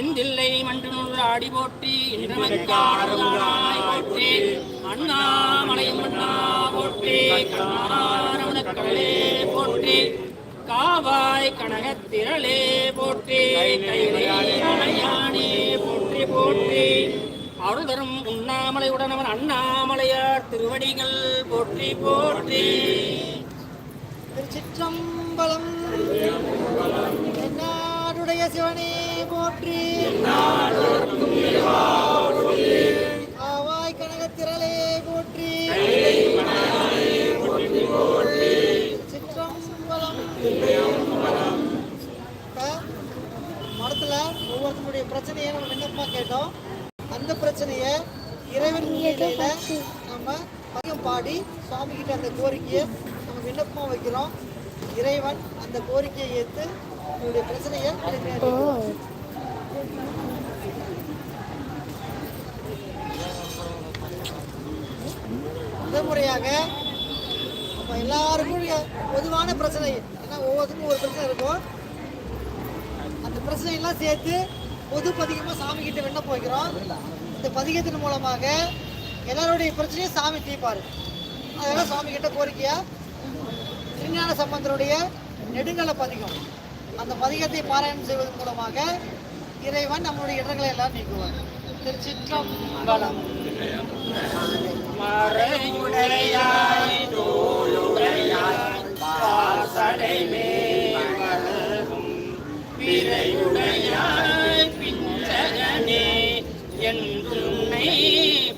வெண்தில்லை மன்று ஆடி போற்றி இன்றமைக்காரமுதாய் போற்றி. அண்ணாமலையும் அண்ணா போற்றி கண்ணாரமுத கடலே போற்றி. காவாய் கனகத்திரளே போற்றி கைலையானே போற்றி போற்றி. அருதரும் உண்ணாமலை உடனவன் அண்ணாமலையார் திருவடிகள் போற்றி போற்றி. திருச்சிற்றம்பலம். உடைய சிவனே போற்றி. ஆவாய் கனகத்திரளே போற்றி. சிற்றம்பலம். ஒவ்வொருத்தனுடைய மடத்துல ஒவ்வொருத்தருடைய பிரச்சனையை நம்ம விண்ணப்பமா கேட்டோம். அந்த பிரச்சனையை இறைவன் நம்ம பாடி சுவாமி கிட்ட அந்த கோரிக்கையை நம்ம விண்ணப்பம் வைக்கிறோம். இறைவன் அந்த கோரிக்கையை ஏற்று உங்களுடைய பிரச்சனையை நிறைவேற்றுவார். முதல் முறையாக நம்ம எல்லாருக்கும் பொதுவான பிரச்சனை ஏன்னா ஒவ்வொருத்தருக்கும் ஒரு பிரச்சனை இருக்கும். அந்த பிரச்சனையெல்லாம் சேர்த்து பொது பதிகமாக சாமி கிட்ட விண்ணப்பம் வைக்கிறோம் இந்த பதிகத்தின் மூலமாக எல்லாருடைய பிரச்சனையும் சாமி தீர்ப்பார் அதெல்லாம் சாமி கிட்ட கோரிக்கையா திருஞான சம்பந்தருடைய நெடுங்கல பதிகம். அந்த பதிகத்தை பாராயணம் செய்வதன் மூலமாக இறைவன் நம்மளுடைய இடர்களை எல்லாம் நீக்குவார். திருச்சிற்றம்பலம். மறையுடையாய் தோளுடையாய் வாசடை மேலும் பிறையுடையாய் பிஞ்சகனே என்றுன்னை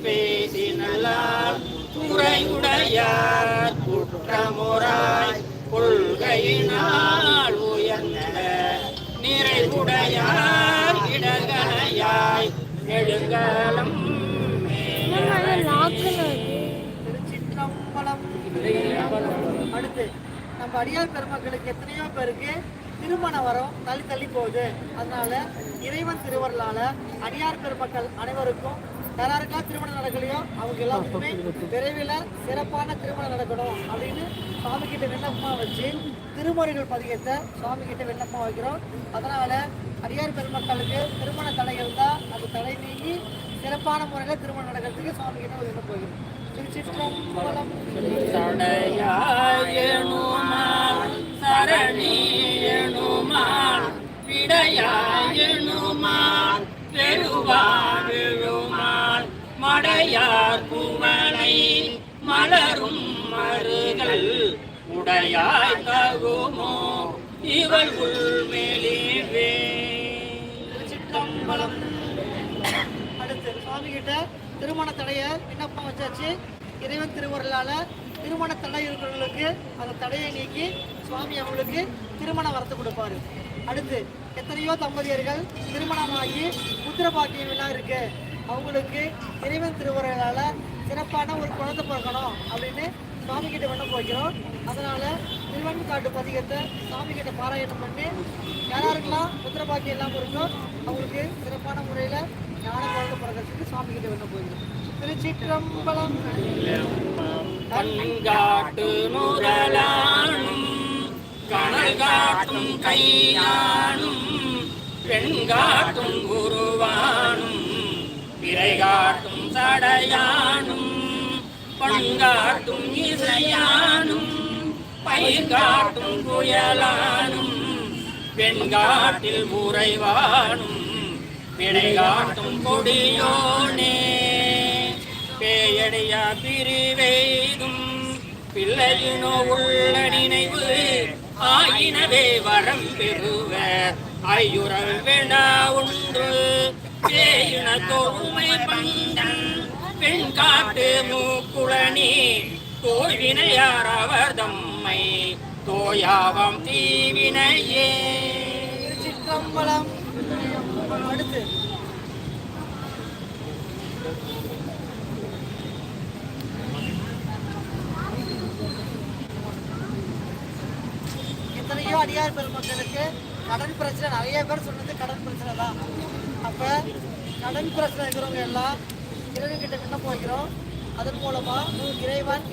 பேசினலால் துறையுடையார் குற்றமுறாய் நம்ம அடியார் பெருமக்களுக்கு எத்தனையோ பேருக்கு திருமண வரம் தள்ளி தள்ளி போகுது. அதனால இறைவன் திருவருளால அடியார் பெருமக்கள் அனைவருக்கும் யாராருக்கெல்லாம் திருமணம் நடக்கலையோ அவங்க எல்லாத்துக்குமே விரைவில் சிறப்பான திருமணம் நடக்கணும் அப்படின்னு சுவாமி கிட்ட விண்ணப்பமாக வச்சு திருமுறைகள் பதிகத்தை சுவாமி கிட்ட விண்ணப்பமாக வைக்கிறோம். அதனால அடியார் பெருமக்களுக்கு திருமண தடைகள் இருந்தால் அந்த தடை நீங்கி சிறப்பான முறையில் திருமணம் நடக்கிறதுக்கு சுவாமி கிட்ட ஒரு விண்ணப்பம் வைக்கிறோம். திருச்சிற்றம்பலம் சடையாயனுமால் சரணியனுமால் விடையாயனுமால் மடையார் குவனை மலரும் மருகள் உடையாய் தகுமோ இவள் உள்மெளிவே திருச்சிற்றம்பலம். அடுத்து சுவாமி கிட்ட திருமண தடையை விண்ணப்பம் வச்சாச்சு. இறைவன் திருவருளால் திருமண தடை இருக்கிறவங்களுக்கு அந்த தடையை நீக்கி சுவாமி அவங்களுக்கு திருமண வரத்து கொடுப்பாரு. அடுத்து எத்தனையோ தம்பதியர்கள் திருமணமாகி புத்திர பாக்கியம் எல்லாம் இருக்கு. அவங்களுக்கு இறைவன் திருவருளால் சிறப்பான ஒரு குழந்தை பிறக்கணும் அப்படின்னு சுவாமி கிட்ட விண்ணப்பம் வைக்கிறோம். அதனால திருவன் காட்டு பதிகத்தை சாமி கிட்ட பாராயணம் பண்ணி யாராருக்கெல்லாம் புத்திர பாக்கியம் இல்லாமல் இருக்கோ அவங்களுக்கு சிறப்பான முறையில் ஞானம் வழங்கப்படுறதுக்கு சுவாமி கிட்ட விண்ணப்பம் போயிருக்கோம் திருச்சிற்றம்பலம். கண்காட்டு நுரலானும் கணல் காட்டும் கையானும் பெண் காட்டும் குருவானும் பிறை காட்டும் சடையானும் பண்காட்டும் இசையானும் பயிர் காட்டும் புயலானும் பெண்காட்டில் உறைவானும் பிழைகாட்டும் கொடியோனே. பேயடியா பிரிவெய்தும் பிள்ளையினோ உள்ள நினைவு ஆயினவே வரம் பெறுவர் ஐயுறல் வேணா உண்டு பேயின தொழுமை பண்டன் பெண் காட்டு மூக்குளனி தோல்வினையார் அவர் தம்மை தோயாவம் தீவினையே. திருச்சிற்றம்பலம். அடுத்து. எத்தனையோ அடியார் பெருமக்களுக்கு கடன் பிரச்சனை நிறைய பேர் சொன்னது கடன் பிரச்சனை தான். அப்ப கடன் பிரச்சனை இருக்கிறவங்க எல்லாம் இறைவன் கிட்ட விண்ணப்பம் வைக்கிறோம் அதன் மூலமா இறைவன்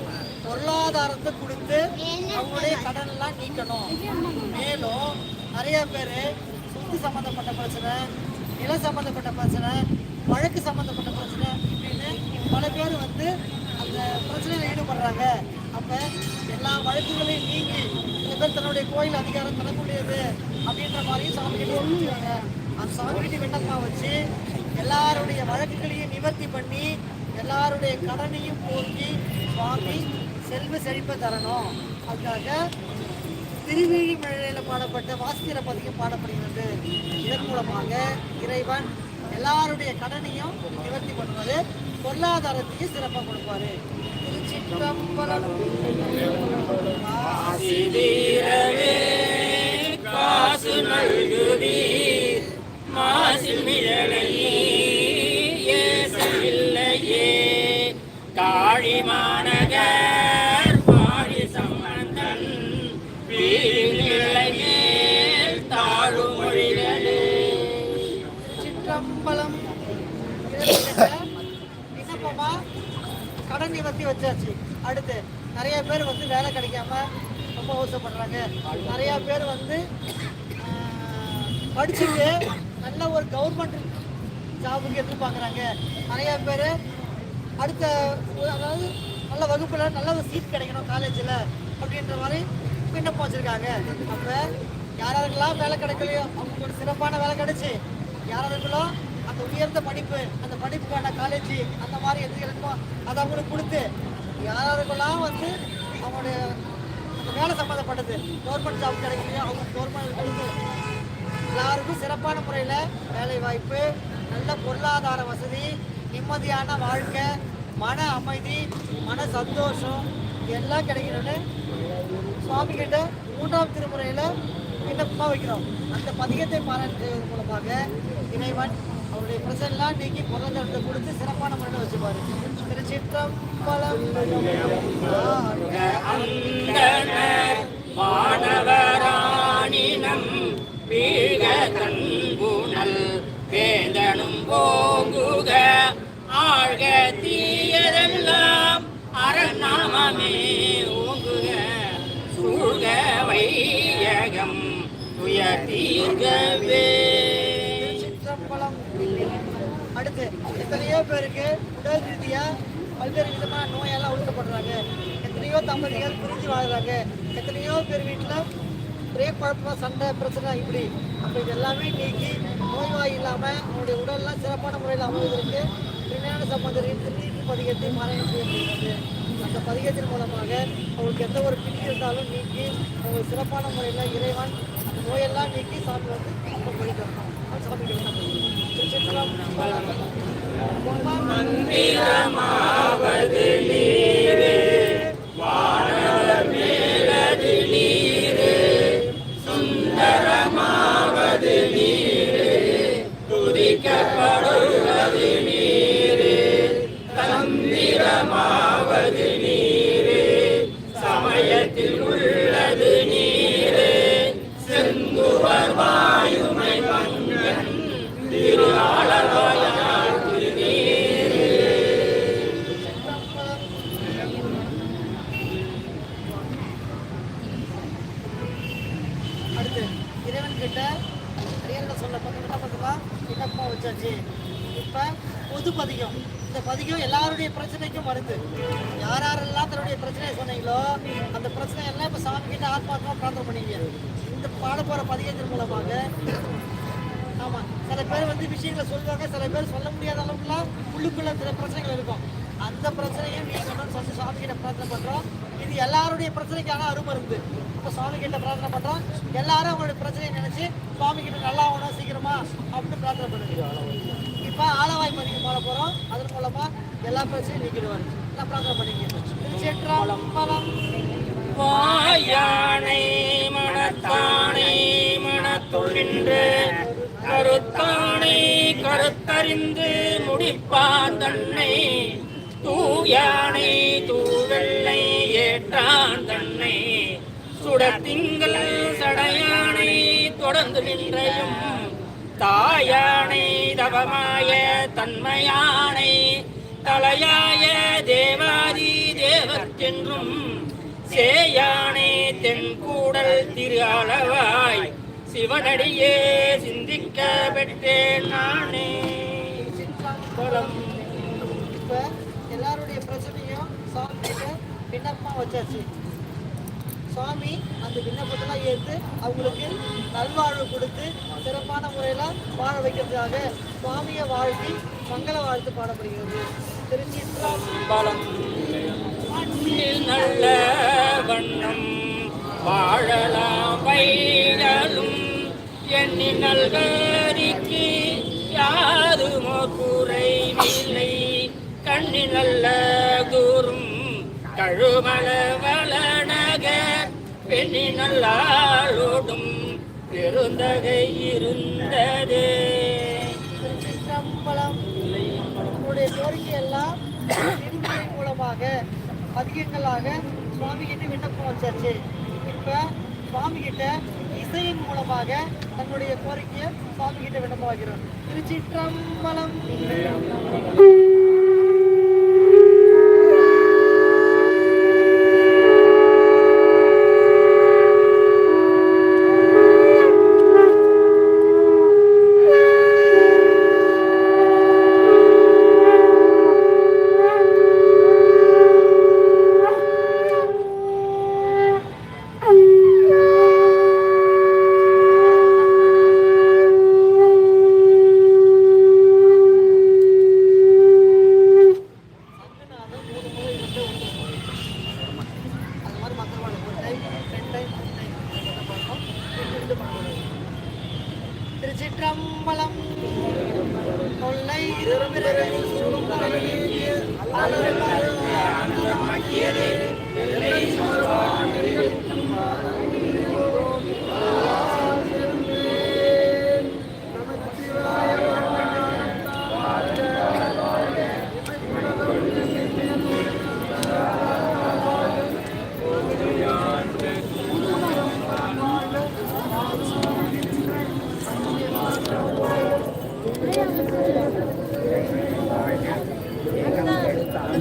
பொருளாதாரத்தை கொடுத்து அவங்களுடைய கடன் எல்லாம் நீக்கணும். மேலும் நிறைய பேர் சொத்து சம்பந்தப்பட்ட பிரச்சனை நில சம்பந்தப்பட்ட பிரச்சனை வழக்கு சம்பந்தப்பட்ட பிரச்சனை இப்படின்னு பல பேர் வந்து அந்த பிரச்சனையில் ஈடுபடுறாங்க. அப்போ எல்லா வழக்குகளையும் நீங்கி சில பேர் தன்னுடைய கோயில் அதிகாரம் தரக்கூடியது அப்படின்ற மாதிரியும் சாமி கிட்ட அந்த சாமி கிட்ட வச்சு எல்லாருடைய வழக்குகளையும் நிவர்த்தி பண்ணி எல்லாருடைய கடனையும் போக்கி சுவாமி செல்வ செழிப்பை தரணும். அதுக்காக திருவிழிமழையில் பாடப்பட்ட வாஸ்திர பதிகம் பாடப்படுகிறது. இதன் மூலமாக இறைவன் எல்லாருடைய கடனையும் நிவர்த்தி பண்ணுவாரு பொருளாதாரத்தையும் சிறப்பாக கொடுப்பாரு. திருச்சிற்றம்பலம். காசு நல்குதீர் மாசில் மிழலையே காழி மாநகர் பாடி சம்பந்தன் வீழிலையே தாழு மொழிகளே சிற்றம்பலம் விண்ணப்பமா? கடன் நிவர்த்தி வச்சாச்சு. அடுத்து நிறைய பேர் வந்து வேலை கிடைக்காம ரொம்ப அவசரப்படுறாங்க. நிறைய பேர் வந்து படிச்சுட்டு நல்ல ஒரு கவர்மெண்ட் ஜாபுக்கு எதிர்பார்க்குறாங்க. நிறைய பேர் அடுத்த அதாவது நல்ல வகுப்புல நல்ல ஒரு சீட் கிடைக்கணும் காலேஜில் அப்படின்ற மாதிரி விண்ணப்பம் வச்சுருக்காங்க அப்போ யாராருக்கெல்லாம் வேலை கிடைக்கலையோ அவங்களுக்கு ஒரு சிறப்பான வேலை கிடைச்சி. யாராருக்கெல்லாம் அந்த உயர்ந்த படிப்பு அந்த படிப்புக்கான காலேஜ் அந்த மாதிரி எது இருக்கோ அதை அவங்களுக்கு கொடுத்து யாராருக்கெல்லாம் வந்து அவங்களுடைய அந்த வேலை சம்மந்தப்பட்டது கவர்மெண்ட் ஜாப் கிடைக்கலையோ அவங்களுக்கு கவர்மெண்ட் கொடுத்து எல்லாருக்கும் சிறப்பான முறையில் வேலை வாய்ப்பு நல்ல பொருளாதார வசதி நிம்மதியான வாழ்க்கை மன அமைதி மன சந்தோஷம் எல்லாம் கிடைக்கணும்னு சுவாமி கிட்ட மூன்றாம் திருமுறையில் விண்ணப்பமாக வைக்கிறோம். அந்த பதிகத்தை பாராட்டுவதன் மூலமாக இறைவன் அவருடைய பிரசன்லாம் நீக்கி பொருளாதாரத்தை கொடுத்து சிறப்பான முறையில் வச்சுப்பாரு. திருச்சிற்றம்பலம் அந்தனர் வானவராணினம் வீக கண்புணல் வேந்தனும் போங்குக வாழ்க தீயதெல்லாம். அரணாமமே ஓங்குக சூழ்க வையகம் துயர் தீர்கவே அடுத்து எத்தனையோ பேருக்கு உடல் ரீதியா பல்வேறு விதமான நோயெல்லாம் ஒழுக்கப்படுறாங்க எத்தனையோ தம்பதிகள் பிரிஞ்சு வாழ்றாங்க. எத்தனையோ பேர் வீட்டில் ஒரே குழப்பமா சண்டை பிரச்சனை இப்படி. அப்படி இது எல்லாமே நீக்கி நோய்வாய் இல்லாமல் அவனுடைய உடல்லாம் சிறப்பான முறையில் அமைவதற்கு கல்யாண சம்பந்தரின் திருநீட்டு பதிகத்தை மாறாயம் செய்யப்படுகிறது. அந்த பதிகத்தின் மூலமாக அவங்களுக்கு எந்த ஒரு பிடி இருந்தாலும் நீக்கி அவங்க சிறப்பான முறையில் இறைவன் அந்த நோயெல்லாம் நீக்கி சாமி வந்து நம்ம போயிட்டு வரணும் சாமிக்கு யாரெல்லாம் பிரச்சனையை சொன்னீங்களோ அந்த பிரச்சனை எல்லாம் இப்போ சாமி கிட்ட ஆத்மாத்மா பிரார்த்தனை பண்ணீங்க இந்த பாட போகிற பதிகத்தின் மூலமாக. ஆமா சில பேர் வந்து விஷயங்களை சொல்லுவாங்க சில பேர் சொல்ல முடியாத அளவுக்குலாம் உள்ளுக்குள்ள சில பிரச்சனைகள் இருக்கும். அந்த பிரச்சனையும் நீங்கணும்னு சொல்லி சாமி கிட்ட பிரார்த்தனை பண்ணுறோம் இது எல்லாருடைய பிரச்சனைக்கான அருமருந்து. இப்போ சுவாமி கிட்ட பிரார்த்தனை பண்ணுறோம் எல்லாரும் அவங்களுடைய பிரச்சனையை நினச்சி சுவாமி கிட்ட நல்லா ஆகணும் சீக்கிரமா அப்படின்னு பிரார்த்தனை பண்ணுங்க. இப்போ ஆலவாய் பதிவு போட போகிறோம் அதன் மூலமாக எல்லா பிரச்சனையும் நீக்கிடுவார். எல்லாம் பிரார்த்தனை பண்ணிக்க திருச்சிற்றம்பலம் வாயானை மனத்தானை மனத்துழின்று கருத்தானை கருத்தறிந்து முடிப்பான் தன்னை தூயானை தூவெள்ளை ஏற்றான் தன்னை. சுடத்திங்கள் சடையானை தொடர்ந்து நின்றையும் தாயானை தவமாய தன்மையானை தலையாய தேவாதி தேவத்தென்றும் சேயானே தென்கூடல் திரு அளவாய். சிவனடியே சிந்திக்க பெற்றேன் நானே. பலம் எல்லாருடைய பிரச்சனையும் சாமிக்கு விண்ணப்பமாக விண்ணப்பமா வச்சாச்சு. சுவாமி அந்த விண்ணப்பத்தெல்லாம் ஏற்று அவங்களுக்கு நல்வாழ்வு கொடுத்து சிறப்பான முறையில் வாழ வைக்கிறதுக்காக சுவாமியை வாழ்த்தி மங்கள வாழ்த்து பாடப்படுகிறது. திருச்சி மண்ணில் நல்ல வண்ணம் வாழலாம் வைகளும் எண்ணி நல்கரிக்கு யாருமோ குறைவில்லை. கண்ணி நல்ல கூறும் கழுமல வளனக பெண்ணி நல்லாளோடும் பெருந்தகை இருந்ததே. எங்களுடைய கோரிக்கை எல்லாம் மூலமாக பதிகங்களாக சுவாமி கிட்ட விண்ணப்பம் வச்சாச்சு இப்ப சுவாமி கிட்ட இசையின் மூலமாக தன்னுடைய கோரிக்கையை சுவாமி கிட்ட விண்ணப்பம் வைக்கிறோம் திருச்சிற்றம்பலம்.